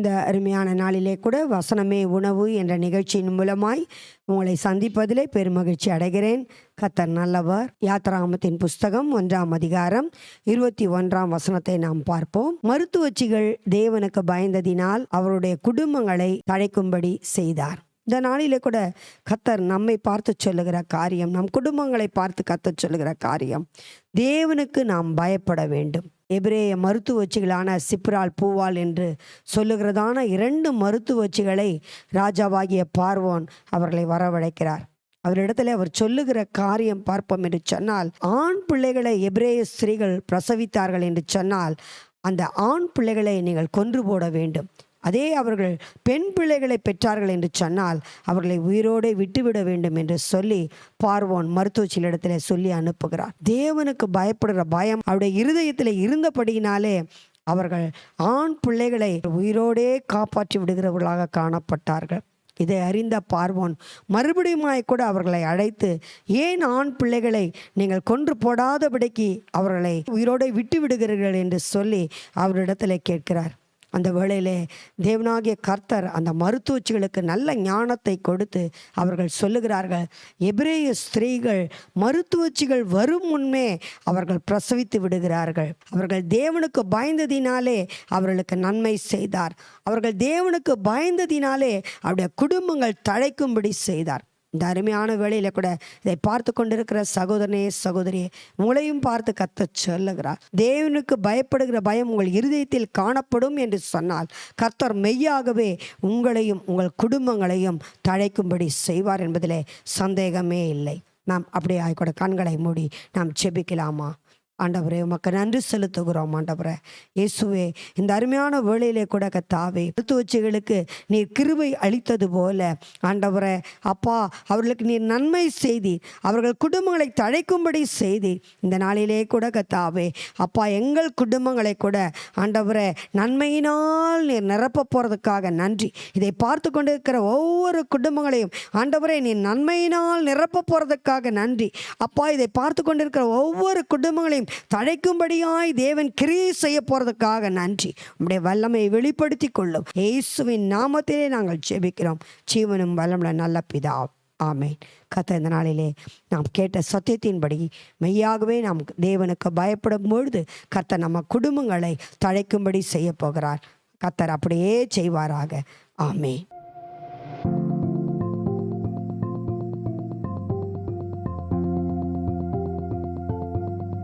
இந்த அருமையான நாளிலே கூட வசனமே உணவு என்ற நிகழ்ச்சியின் மூலமாய் உங்களை சந்திப்பதிலே பெருமகிழ்ச்சி அடைகிறேன். கத்தர் நல்லவர். யாத்ராமத்தின் புஸ்தகம் ஒன்றாம் அதிகாரம் இருபத்தி ஒன்றாம் வசனத்தை நாம் பார்ப்போம். மருத்துவச்சிகள் தேவனுக்கு பயந்ததினால் அவருடைய குடும்பங்களை தழைக்கும்படி செய்தார். இந்த நாளிலே கூட கத்தர் நம்மை பார்த்து சொல்லுகிற காரியம் நம் குடும்பங்களை பார்த்து கத்த சொல்லுகிற காரியம் தேவனுக்கு நாம் பயப்பட வேண்டும். எபிரேய மருத்துவச்சிகளான சிப்ரால் பூவால் என்று சொல்லுகிறதான இரண்டு மருத்துவச்சிகளை ராஜாவாகிய பார்வோன் அவர்களை வரவழைக்கிறார். அவரிடத்துல அவர் சொல்லுகிற காரியம் பார்ப்போம் என்று சொன்னால் ஆண் பிள்ளைகளை எபிரேய ஸ்திரீகள் பிரசவித்தார்கள் என்று சொன்னால் அந்த ஆண் பிள்ளைகளை நீங்கள் கொன்று போட வேண்டும். அதே அவர்கள் பெண் பிள்ளைகளை பெற்றார்கள் என்று சொன்னால் அவர்களை உயிரோடு விட்டுவிட வேண்டும் என்று சொல்லி பார்வோன் மருத்துவச்சியிடத்தில் சொல்லி அனுப்புகிறார். தேவனுக்கு பயப்படுகிற பயம் அவருடைய இருதயத்தில் இருந்தபடியினாலே அவர்கள் ஆண் பிள்ளைகளை உயிரோடே காப்பாற்றி விடுகிறவர்களாக காணப்பட்டார்கள். இதை அறிந்த பார்வோன் மறுபடியுமாய் கூட அவர்களை அழைத்து ஏன் ஆண் பிள்ளைகளை நீங்கள் கொன்று போடாதபடிக்கு அவர்களை உயிரோடு விட்டு விடுகிறீர்கள் என்று சொல்லி அவரிடத்தில் கேட்கிறார். அந்த வேளையிலே தேவனாகிய கர்த்தர் அந்த மருத்துவச்சிகளுக்கு நல்ல ஞானத்தை கொடுத்து அவர்கள் சொல்லுகிறார்கள் எபிரேய ஸ்திரீகள் மருத்துவச்சிகள் வரும் முன்னே அவர்கள் பிரசவித்து விடுகிறார்கள். அவர்கள் தேவனுக்கு பயந்ததினாலே அவர்களுக்கு நன்மை செய்தார். அவர்கள் தேவனுக்கு பயந்ததினாலே அவருடைய குடும்பங்கள் தழைக்கும்படி செய்தார். இந்த அருமையான வேளையில் கூட இதை பார்த்து கொண்டிருக்கிற சகோதரனே சகோதரியே உங்களையும் பார்த்து கத்த சொல்லுகிறார். தேவனுக்கு பயப்படுகிற பயம் உங்கள் இருதயத்தில் காணப்படும் என்று சொன்னால் கர்த்தர் மெய்யாகவே உங்களையும் உங்கள் குடும்பங்களையும் தழைக்கும்படி செய்வார் என்பதிலே சந்தேகமே இல்லை. நாம் அப்படியே ஆகிக்கூட கண்களை மூடி நாம் செபிக்கலாமா ஆண்டவரே உமக்கு நன்றி செலுத்துகிறோம் ஆண்டவரே. இயேசுவே இந்த அருமையான வேளையிலே கூட கத்தாவே மருத்துவச்சிகளுக்கு நீர் கிருபை அளித்தது போல ஆண்டவரே அப்பா அவர்களுக்கு நீர் நன்மை செய்தி அவர்கள் குடும்பங்களை தழைக்கும்படி செய்தி இந்த நாளிலே கூட கத்தாவே அப்பா எங்கள் குடும்பங்களை கூட ஆண்டவரே நன்மையினால் நீர் நிரப்ப போகிறதுக்காக நன்றி. இதை பார்த்து கொண்டிருக்கிற ஒவ்வொரு குடும்பங்களையும் ஆண்டவரே நீர் நன்மையினால் நிரப்ப போகிறதுக்காக நன்றி. அப்பா இதை பார்த்து கொண்டிருக்கிற ஒவ்வொரு குடும்பங்களையும் தழைக்கும்படியாய் தேவன் கிரியை செய்ய போகிறதுக்காக நன்றி. உம்முடைய வல்லமையை வெளிப்படுத்தி கொள்ளும். இயேசுவின் நாமத்திலே நாங்கள் ஜெபிக்கிறோம். ஜீவனும் வல்லமுள்ள நல்ல பிதா. ஆமேன். கத்த இந்த நாளிலே நாம் கேட்ட சத்தியத்தின்படி மெய்யாகவே நாம் தேவனுக்கு பயப்படும் பொழுது கர்த்தர் நம்ம குடும்பங்களை தழைக்கும்படி செய்ய போகிறார். கத்தர் அப்படியே செய்வாராக. ஆமேன்.